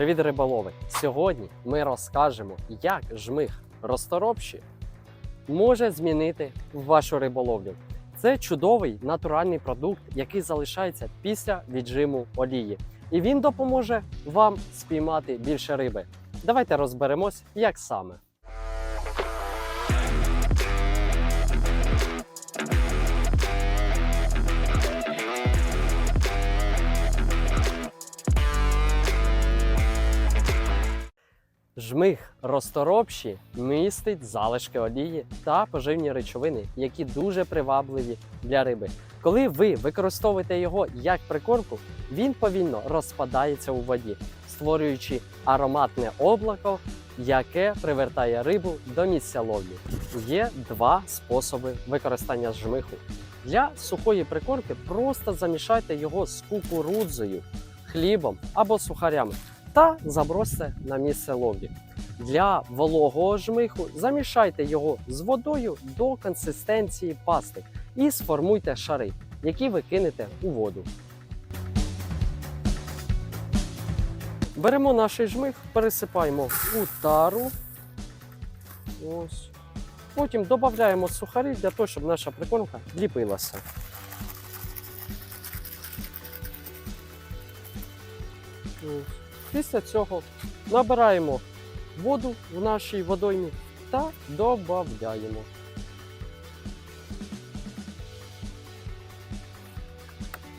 Привіт, риболови! Сьогодні ми розкажемо, як жмих розторопші може змінити вашу риболовлю. Це чудовий натуральний продукт, який залишається після віджиму олії, і він допоможе вам спіймати більше риби. Давайте розберемось, як саме. Жмих розторопші містить залишки олії та поживні речовини, які дуже привабливі для риби. Коли ви використовуєте його як прикормку, він повільно розпадається у воді, створюючи ароматне облако, яке привертає рибу до місця ловлі. Є два способи використання жмиху. Для сухої прикормки просто замішайте його з кукурудзою, хлібом або сухарями та забросьте на місце ловлі. Для вологого жмиху замішайте його з водою до консистенції пасти і сформуйте шари, які ви кинете у воду. Беремо наш жмих, пересипаємо у тару. Ось. Потім додаємо сухарі для того, щоб наша прикормка ліпилася. Ось. Після цього набираємо воду в нашій водоймі та додаємо.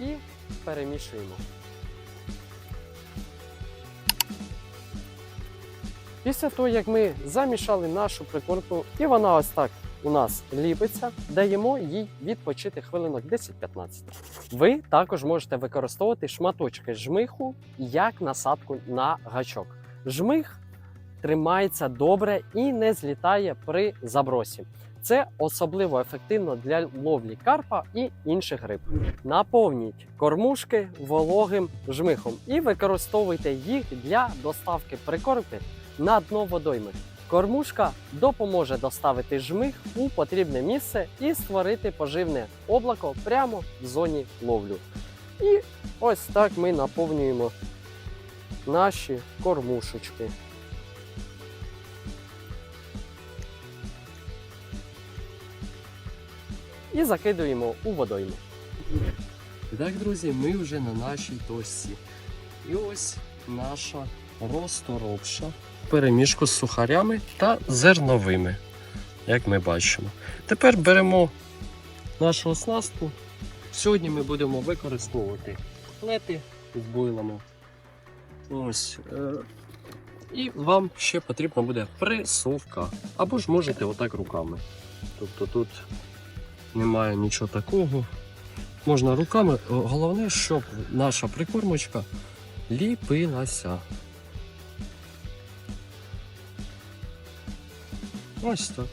І перемішуємо. Після того, як ми замішали нашу прикормку, і вона ось так у нас ліпиться, даємо їй відпочити хвилинок 10-15. Ви також можете використовувати шматочки жмиху як насадку на гачок. Жмих тримається добре і не злітає при забросі. Це особливо ефективно для ловлі карпа і інших риб. Наповніть кормушки вологим жмихом і використовуйте їх для доставки прикормки на дно водойми. Кормушка допоможе доставити жмих у потрібне місце і створити поживне облако прямо в зоні ловлю. І ось так ми наповнюємо наші кормушечки. І закидуємо у водойму. Так, друзі, ми вже на нашій точці. І ось наша розторопша перемішку з сухарями та зерновими, як ми бачимо. Тепер беремо нашу оснастку. Сьогодні ми будемо використовувати плети з бойлами. Ось. Е і вам ще потрібна буде пресовка. Або ж можете отак руками. Тобто тут немає нічого такого. Можна руками. Головне, щоб наша прикормочка ліпилася. Ось так.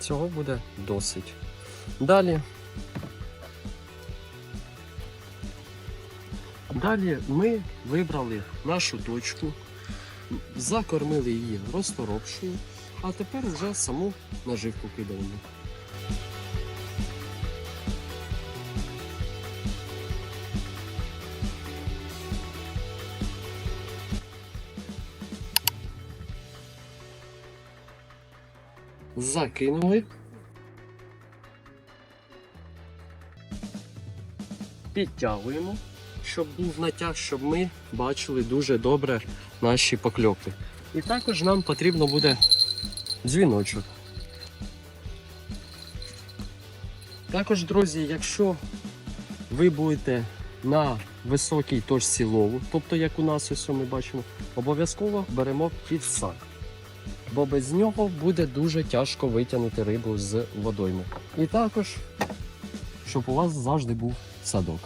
Цього буде досить. Далі. Далі ми вибрали нашу точку, закормили її розторопшою, а тепер вже саму наживку кидаємо. Закинули. Підтягуємо, щоб був натяг, щоб ми бачили дуже добре наші покльопи. І також нам потрібно буде дзвіночок. Також, друзі, якщо ви будете на високій точці лову, тобто як у нас ось ми бачимо, обов'язково беремо підсак бо без нього буде дуже тяжко витягнути рибу з водойми. І також, щоб у вас завжди був садок.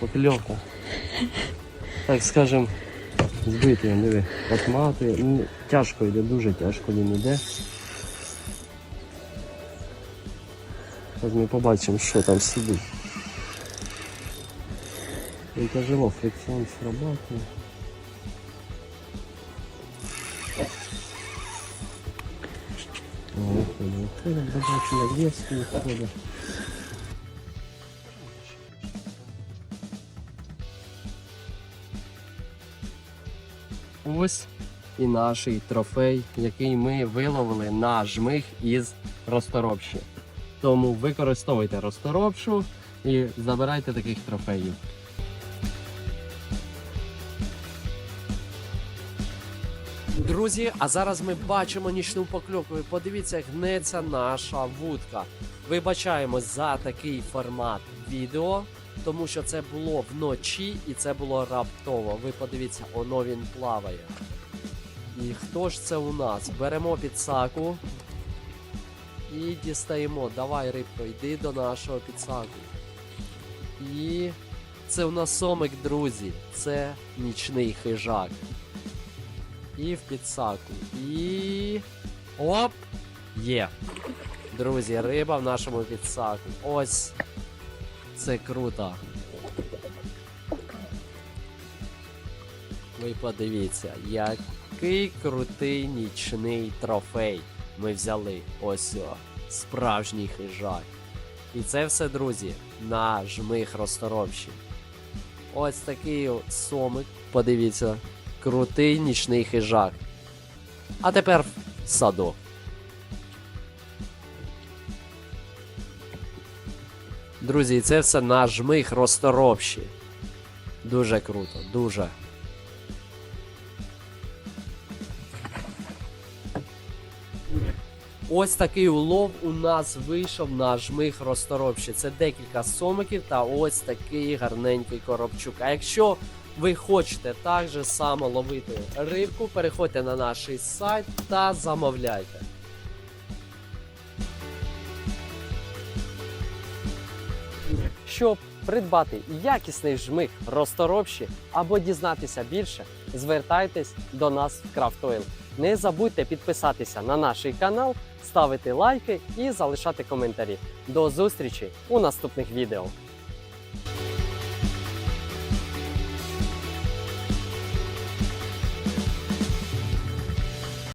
Покльовка. Так скажем, збитий, диви, от мати. Ну, тяжко йде, дуже тяжко він йде. Зараз ми побачимо, що там сидить. Він тяжело, фрикціон срабатує. Бачу, як є, виходить. Ось і наш трофей, який ми виловили на жмих із розторопші. Тому використовуйте розторопшу і забирайте таких трофеїв. Друзі, а зараз ми бачимо нічну покльовку. Ви Подивіться, гнеться наша вудка. Вибачаємо за такий формат відео, тому що це було вночі і це було раптово. Ви подивіться, оно він плаває. І хто ж це у нас? Беремо підсаку і дістаємо. Давай, рибко, йди до нашого підсаку. І це у нас сомик, друзі. Це нічний хижак. І в підсаку. І. Оп! Є. Друзі, риба в нашому підсаку. Ось. Це круто. Ви подивіться, який крутий нічний трофей ми взяли. Ось о, справжній хижак. І це все, друзі, на жмих розторопші. Ось такий сомик. Подивіться, крутий нічний хижак. А тепер в садок. Друзі, це все на жмих розторопші. Дуже круто, дуже. Ось такий улов у нас вийшов на жмих розторопші. Це декілька сомиків та ось такий гарненький коробчук. А якщо ви хочете так же само ловити рибку, переходьте на наш сайт та замовляйте. Щоб придбати якісний жмих розторопші або дізнатися більше, звертайтесь до нас в Крафтойл. Не забудьте підписатися на наш канал, ставити лайки і залишати коментарі. До зустрічі у наступних відео.